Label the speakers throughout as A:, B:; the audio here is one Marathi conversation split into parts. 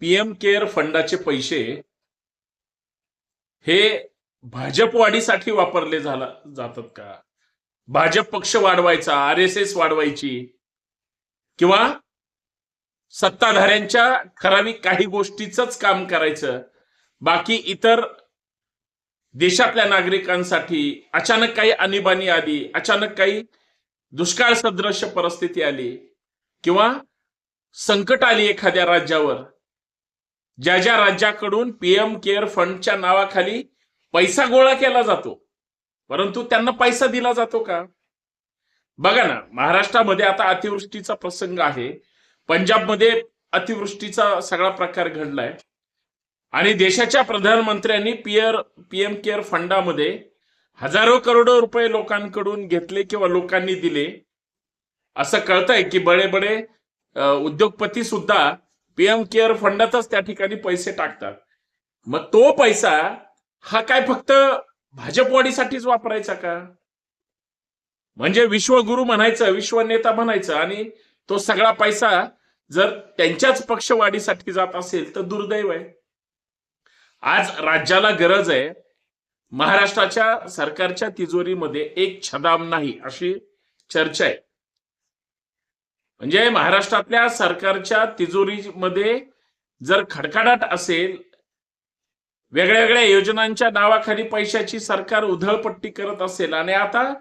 A: पीएम केअर फंडाचे पैसे हे भाजपवाढीसाठी वापरले झाला जातात का? भाजप पक्ष वाढवायचा आर एस एस वाढवायची किंवा सत्ताधाऱ्यांच्या ठराविक काही गोष्टीच काम करायचं बाकी इतर देशातल्या नागरिकांसाठी अचानक काही आणीबाणी आली अचानक काही दुष्काळ सदृश परिस्थिती आली किंवा संकट आली एखाद्या राज्यावर ज्या ज्या राज्याकडून पीएम केअर फंडच्या नावाखाली पैसा गोळा केला जातो परंतु त्यांना पैसा दिला जातो का? बघा ना महाराष्ट्रामध्ये आता अतिवृष्टीचा प्रसंग आहे. पंजाबमध्ये अतिवृष्टीचा सगळा प्रकार घडलाय. आणि देशाच्या प्रधानमंत्र्यांनी पियर पीएम केअर फंडामध्ये हजारो करोडो रुपये लोकांकडून घेतले किंवा लोकांनी दिले. असं कळतंय की बडे बडे उद्योगपती सुद्धा पीएम केअर फंडातच त्या ठिकाणी पैसे टाकतात. मग तो पैसा हा काय फक्त भाजपवाडीसाठीच वापरायचा का? म्हणजे विश्वगुरु म्हणायचं विश्वनेता म्हणायचं आणि तो सगळा पैसा जर त्यांच्याच पक्षवाढीसाठी जात असेल तर दुर्दैव आहे. आज राज्याला गरज आहे. महाराष्ट्राच्या सरकारच्या तिजोरीमध्ये एक छदाम नाही अशी चर्चा आहे. म्हणजे महाराष्ट्रातल्या सरकारच्या तिजोरीमध्ये जर खडखडाट असेल वेगळ्या वेगळ्या योजनांच्या नावाखाली पैशाची सरकार उधळपट्टी करत असेल आणि आता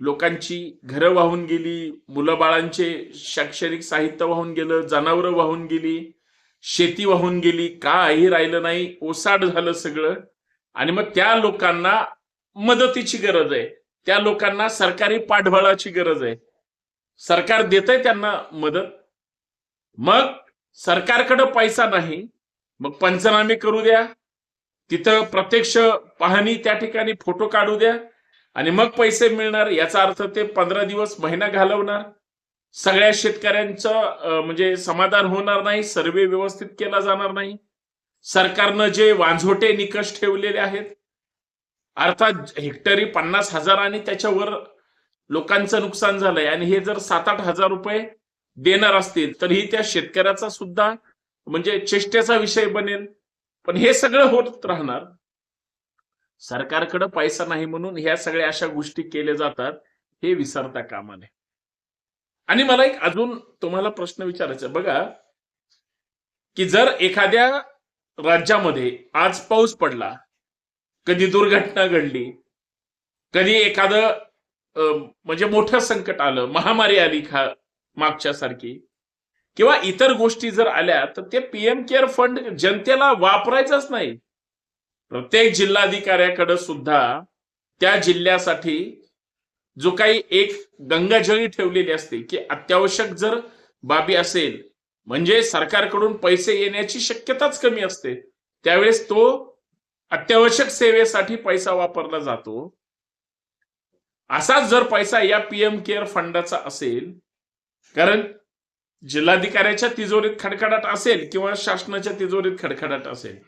A: लोकांची घरं वाहून गेली मुलं बाळांचे शैक्षणिक साहित्य वाहून गेलं जनावरं वाहून गेली शेती वाहून गेली काही राहिलं नाही ओसाड झालं सगळं. आणि मग त्या लोकांना मदतीची गरज आहे. त्या लोकांना सरकारी पाठबळाची गरज आहे. सरकार देतंय त्यांना मदत. मग सरकारकडे पैसा नाही मग पंचनामे करू द्या. तिथं प्रत्यक्ष पाहणी त्या ठिकाणी फोटो काढू द्या. आणि मग पैसे मिळणार याचा अर्थ ते पंधरा दिवस महिना घालवणार. सगळ्या शेतकऱ्यांचं म्हणजे समाधान होणार नाही सर्वे व्यवस्थित केला जाणार नाही. सरकारनं जे वांझोटे निकष ठेवलेले आहेत अर्थात हेक्टरी पन्नास हजार आणि त्याच्यावर लोकांचं नुकसान झालंय. आणि हे जर सात आठ हजार रुपये देणार असतील तर ही त्या शेतकऱ्याचा सुद्धा म्हणजे चेष्टेचा विषय बनेल. पण हे सगळं होत राहणार. सरकारकडे पैसा नाही म्हणून ह्या सगळ्या अशा गोष्टी केल्या जातात हे विसरता कामा नये. आणि मला एक अजून तुम्हाला प्रश्न विचारायचा बघा की जर एखाद्या राज्यामध्ये आज पाऊस पडला कधी दुर्घटना घडली कधी एखादं म्हणजे मोठं संकट आलं महामारी आली खा मागच्या सारखी. किंवा इतर गोष्टी जर आल्या तर ते पीएम केअर फंड जनतेला वापरायचंच नाही. प्रत्येक जिल्हाधिकाऱ्याकडे सुद्धा त्या जिल्ह्यासाठी जो काही एक गंगाजळी ठेवलेली असते की अत्यावश्यक जर बाबी असेल म्हणजे सरकारकडून पैसे येण्याची शक्यताच कमी असते. त्यावेळेस तो अत्यावश्यक सेवेसाठी पैसा वापरला जातो. असाच जर पैसा या पीएम केअर फंडाचा असेल कारण जिल्हाधिकाऱ्याच्या तिजोरीत खडखडाट असेल किंवा शासनाच्या तिजोरीत खडखडाट असेल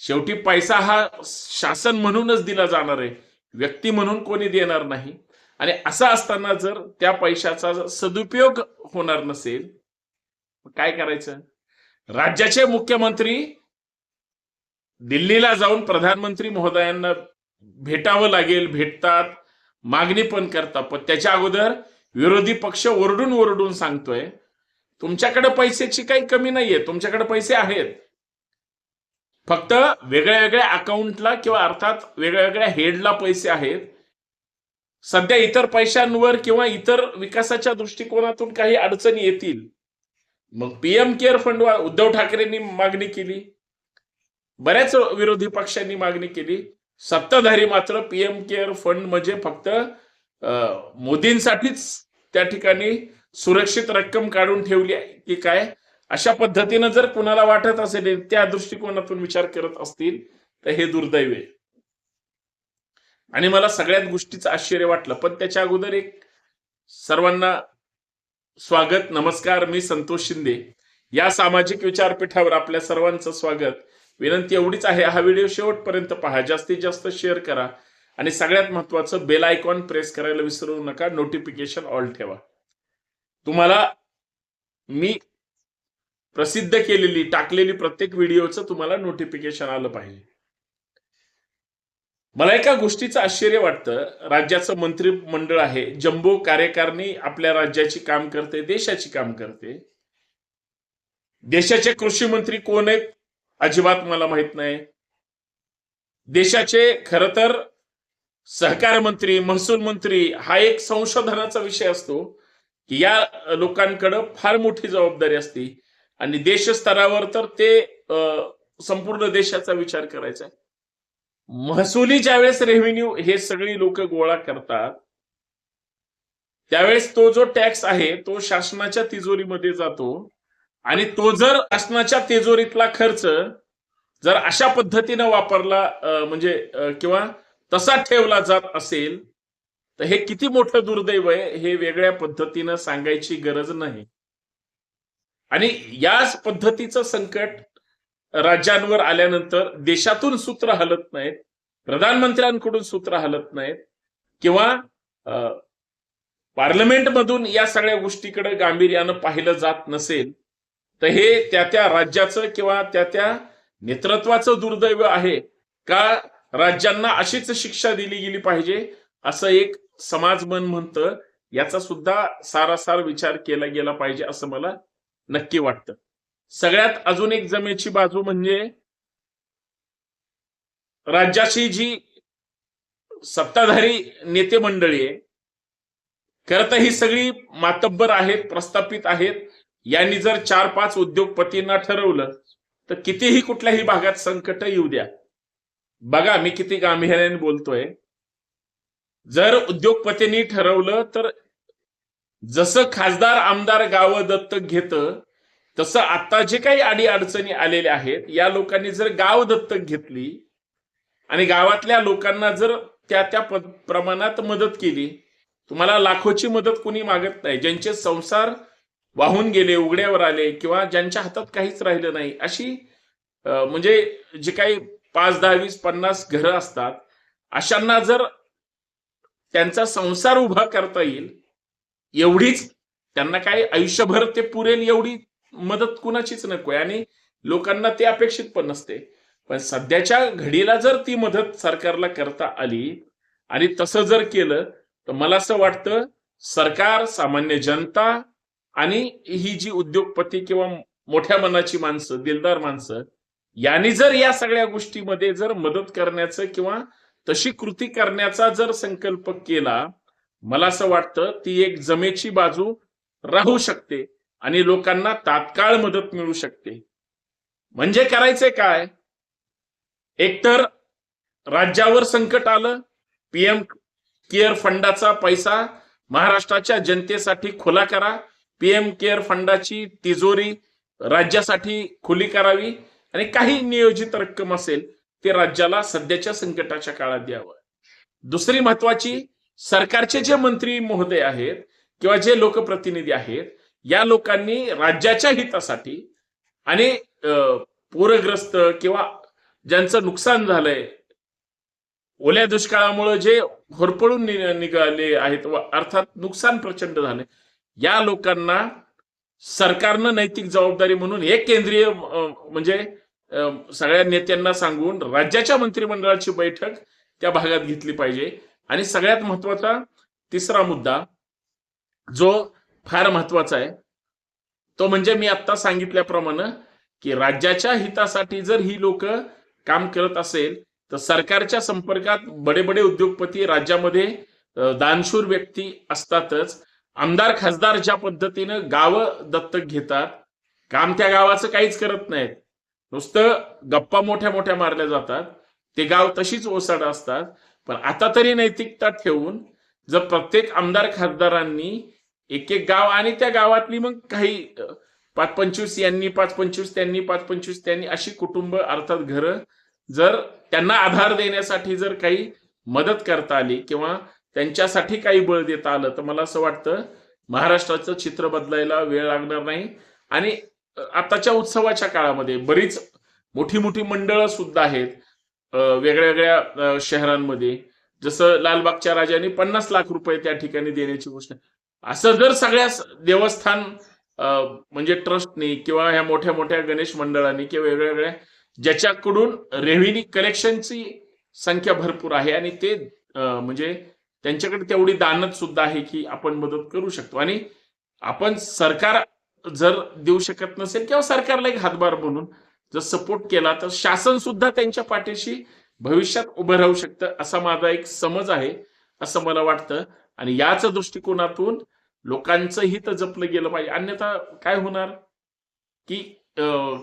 A: शेवटी पैसा हा शासन म्हणूनच दिला जाणार आहे. व्यक्ती म्हणून कोणी देणार नाही. आणि असं असताना जर त्या पैशाचा सदुपयोग होणार नसेल काय करायचं? राज्याचे मुख्यमंत्री दिल्लीला जाऊन प्रधानमंत्री महोदयांना भेटावं लागेल भेटतात. मागणी पण करता. पण त्याच्या अगोदर विरोधी पक्ष ओरडून ओरडून सांगतोय तुमच्याकडे पैशाची काही कमी नाहीये तुमच्याकडे पैसे आहेत. फक्त वेगळ्या वेगळ्या अकाउंटला किंवा अर्थात वेगळ्या वेगळ्या हेडला पैसे आहेत. सध्या इतर पैशांवर किंवा इतर विकासाच्या दृष्टिकोनातून काही अडचणी येतील. मग पीएम केअर फंड उद्धव ठाकरेंनी मागणी केली. बऱ्याच विरोधी पक्षांनी मागणी केली. सत्ताधारी मात्र पीएम केअर फंड म्हणजे फक्त मोदींसाठीच त्या ठिकाणी सुरक्षित रक्कम काढून ठेवली आहे की काय? अशा पद्धतीनं जर कुणाला वाटत असेल त्या दृष्टिकोनातून विचार करत असतील तर हे दुर्दैव आहे. आणि मला सगळ्याच गोष्टीचं आश्चर्य वाटलं पण त्याच्या अगोदर एक सर्वांना स्वागत नमस्कार मी संतोष शिंदे. या सामाजिक विचारपीठावर आपल्या सर्वांचं स्वागत. विनंती एवढीच आहे हा व्हिडिओ शेवटपर्यंत पहा. जास्तीत जास्त शेअर करा आणि सगळ्यात महत्वाचं बेल आयकॉन प्रेस करायला विसरू नका नोटिफिकेशन ऑल ठेवा. तुम्हाला मी प्रसिद्ध केलेली टाकलेली प्रत्येक व्हिडिओचं तुम्हाला नोटिफिकेशन आलं पाहिजे. मला एका गोष्टीचं आश्चर्य वाटतं. राज्याचं मंत्रिमंडळ आहे. जम्बो कार्यकारणी आपल्या राज्याची काम करते देशाची काम करते. देशाचे कृषी मंत्री कोण आहेत? अजिबात मला माहीत नाही. देशाचे खर तर सहकार मंत्री महसूल मंत्री हा एक संशोधनाचा विषय असतो की या लोकांकडं फार मोठी जबाबदारी असते आणि देश स्तरावर तर ते संपूर्ण देशाचा विचार करायचा महसुली ज्यावेळेस रेव्हेन्यू हे सगळी लोक गोळा करतात त्यावेळेस तो जो टॅक्स आहे तो शासनाच्या तिजोरीमध्ये जातो. आणि तो जर शासनाच्या तेजोरीतला खर्च जर अशा पद्धतीनं वापरला म्हणजे किंवा तसा ठेवला जात असेल तर हे किती मोठं दुर्दैव आहे हे वेगळ्या पद्धतीनं सांगायची गरज नाही. आणि याच पद्धतीचं संकट राज्यांवर आल्यानंतर देशातून सूत्र हलत नाहीत प्रधानमंत्र्यांकडून सूत्र हलत नाहीत किंवा पार्लमेंटमधून या सगळ्या गोष्टीकडे गांभीर्यानं पाहिलं जात नसेल तर हे त्या त्या राज्याचं किंवा त्या त्या नेतृत्वाचं दुर्दैव आहे का राज्यांना अशीच शिक्षा दिली गेली पाहिजे असं एक समाज मन म्हणतं याचा सुद्धा सारासार विचार केला गेला पाहिजे असं मला नक्की वाटतं. सगळ्यात अजून एक जमेची बाजू म्हणजे राज्याची जी सत्ताधारी नेते मंडळी आहे खरं तर ही सगळी मातब्बर आहेत प्रस्थापित आहेत यांनी जर चार पाच उद्योगपतींना ठरवलं तर कितीही कुठल्याही भागात संकट येऊ द्या. बघा मी किती गांभीर्याने बोलतोय. जर उद्योगपतींनी ठरवलं तर जसं खासदार आमदार गावं दत्तक घेतं तसं आता जे काही आडी अडचणी आलेल्या आहेत या लोकांनी जर गाव दत्तक घेतली आणि गावातल्या लोकांना जर त्या त्या प्रमाणात मदत केली तुम्हाला लाखोची मदत कुणी मागत नाही. ज्यांचे संसार वाहून गेले उघड्यावर आले किंवा ज्यांच्या हातात काहीच राहिलं नाही अशी म्हणजे जे काही पाच दहा वीस पन्नास घरं असतात अशांना जर त्यांचा संसार उभा करता येईल एवढीच त्यांना काही आयुष्यभर ते पुरेल एवढी मदत कुणाचीच नकोय आणि लोकांना ते अपेक्षित पण नसते. पण सध्याच्या घडीला जर ती मदत सरकारला करता आली आणि तसं जर केलं तर मला असं वाटतं सरकार सामान्य जनता आणि ही जी उद्योगपती किंवा मोठ्या मनाची माणसं दिलदार माणसं यांनी जर या सगळ्या गोष्टीमध्ये जर मदत करण्याचं किंवा तशी कृती करण्याचा जर संकल्प केला मला असं वाटतं ती एक जमेची बाजू राहू शकते आणि लोकांना तात्काळ मदत मिळू शकते. म्हणजे करायचंय काय? एकतर राज्यावर संकट आलं पीएम केअर फंडाचा पैसा महाराष्ट्राच्या जनतेसाठी खुला करा पीएम केअर फंडाची तिजोरी राज्यासाठी खुली करावी आणि काही नियोजित रक्कम असेल ते राज्याला सध्याच्या संकटाच्या काळात द्यावं. दुसरी महत्वाची सरकारचे जे मंत्री महोदय आहेत किंवा जे लोकप्रतिनिधी आहेत या लोकांनी राज्याच्या हितासाठी आणि अं, पूरग्रस्त किंवा ज्यांचं नुकसान झालंय ओल्या दुष्काळामुळे जे होरपळून निघाले आहेत व अर्थात नुकसान प्रचंड झाले या लोकांना सरकारनं नैतिक जबाबदारी म्हणून एक केंद्रीय म्हणजे सगळ्या नेत्यांना सांगून राज्याच्या मंत्रिमंडळाची बैठक त्या भागात घेतली पाहिजे. आणि सगळ्यात महत्त्वाचा तिसरा मुद्दा जो फार महत्त्वाचा आहे तो म्हणजे मी आता सांगितल्याप्रमाणे की राज्याच्या हितासाठी जर ही लोक काम करत असेल तर सरकारच्या संपर्कात बडे बडे उद्योगपती राज्यामध्ये दानशूर व्यक्ती असतातच. आमदार खासदार ज्या पद्धतीनं गावं दत्तक घेतात काम त्या गावाचं काहीच करत नाहीत. नुसतं गप्पा मोठ्या मोठ्या मारल्या जातात. ते गाव तशीच ओसाड असतात. पण आता तरी नैतिकता ठेवून जर प्रत्येक आमदार खासदारांनी एक एक गाव आणि त्या गावातली मग काही पाच पंचवीस यांनी पाच पंचवीस त्यांनी पाच पंचवीस त्यांनी अशी कुटुंब अर्थात घरं जर त्यांना आधार देण्यासाठी जर काही मदत करता आली किंवा त्यांच्यासाठी काही बळ देता आलं तर मला असं वाटतं महाराष्ट्राचं चित्र बदलायला वेळ लागणार नाही. आणि आताच्या उत्सवाच्या काळामध्ये बरीच मोठी मोठी मंडळं सुद्धा आहेत वेगळ्या वेगळ्या शहरांमध्ये. जसं लालबागच्या राजाने पन्नास लाख रुपये त्या ठिकाणी देण्याची घोषणा. असं जर सगळ्या देवस्थान म्हणजे ट्रस्टनी किंवा ह्या मोठ्या मोठ्या गणेश मंडळांनी किंवा वेगळ्या वेगळ्या ज्याच्याकडून रेव्हेन्यू कलेक्शनची संख्या भरपूर आहे आणि ते म्हणजे त्यांच्याकडे तेवढी दानत सुद्धा आहे की आपण मदत करू शकतो. आणि आपण सरकार जर देऊ शकत नसेल किंवा सरकारला एक हातभार म्हणून जर सपोर्ट केला तर शासन सुद्धा त्यांच्या पाठीशी भविष्यात उभं राहू शकतं असा माझा एक समज आहे असं मला वाटतं. आणि याच दृष्टिकोनातून लोकांचं हित जपलं गेलं पाहिजे. अन्यथा काय होणार? की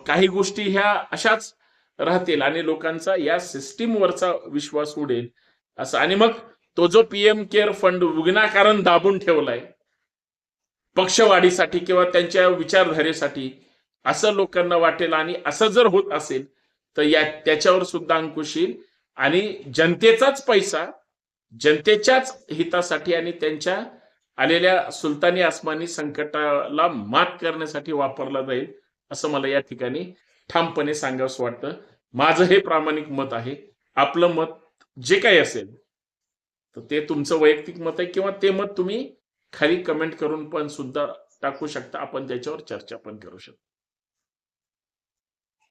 A: काही गोष्टी ह्या अशाच राहतील आणि लोकांचा या सिस्टीमवरचा विश्वास उडेल असं. आणि मग तो जो पीएम केअर फंड विनाकारण दाबून ठेवलाय पक्षवाढीसाठी किंवा त्यांच्या विचारधारेसाठी असं लोकांना वाटेल आणि असं जर होत असेल तर या त्याच्यावर सुद्धा अंकुश येईल. आणि जनतेचाच पैसा जनतेच्याच हितासाठी आणि त्यांच्या आलेल्या सुलतानी आसमानी संकटाला मात करण्यासाठी वापरला जाईल असं मला या ठिकाणी ठामपणे सांगावंसं वाटतं. माझं हे प्रामाणिक मत आहे. आपलं मत जे काही असेल तर ते तुमचं वैयक्तिक मत आहे किंवा ते मत तुम्ही खाली कमेंट करून पण सुद्धा टाकू शकता. आपण त्याच्यावर चर्चा पण करू शकतो.